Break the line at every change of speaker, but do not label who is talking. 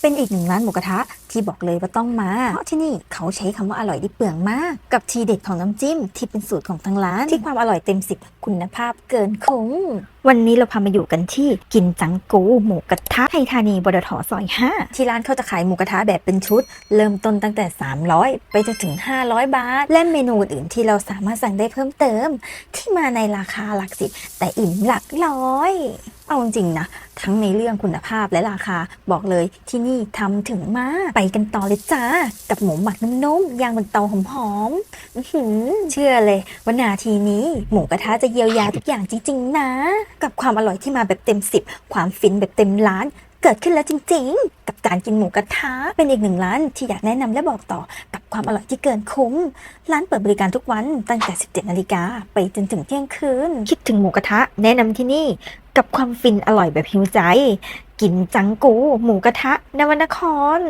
เป็นอีกหนึ่งร้านหมูกระทะที่บอกเลยว่าต้องมา เพราะที่นี่เขาใช้คำว่าอร่อยได้เปลืองมาก กับทีเด็ดของน้ำจิ้ม ที่เป็นสูตรของทางร้าน ที่ความอร่อยเต็มสิบคุณภาพเกินคุ้ม วันนี้เราพามาอยู่กันที่กินจังกูหมูกระทะไทยธานีบดทซอย 5 ที่ร้านเขาจะขายหมูกระทะแบบเป็นชุด เริ่มต้นตั้งแต่ 300 ไปจนถึง 500 บาท และเมนูอื่นที่เราสามารถสั่งได้เพิ่มเติม ที่มาในราคาหลักสิบแต่อิ่มหลักร้อย เอาจริงนะ ทั้งในเรื่องคุณภาพและราคาบอกเลยที่นี่ทำถึงมากไปกันต่อเลยจ้า กับหมูหมักนุ่มๆย่างบนเตาหอมๆเชื่อเลยว่านาทีนี้ หมูกระทะจะเยียวยาทุกอย่างจริงๆนะ กับความอร่อยที่มาแบบเต็มสิบความฟินแบบเต็มล้านเกิดขึ้นแล้วจริงๆ กับการกินหมูกระทะเป็นอีกหนึ่งร้านที่อยากแนะนำและบอกต่อ ความอร่อยที่เกินคุ้ม ร้านเปิดบริการทุกวันตั้งแต่ 17 นาฬิกาไปจนถึงเที่ยงคืน คิดถึงหมูกระทะ แนะนำที่นี่กับความฟินอร่อยแบบหิวใจ กินจังกู หมูกระทะนวนคร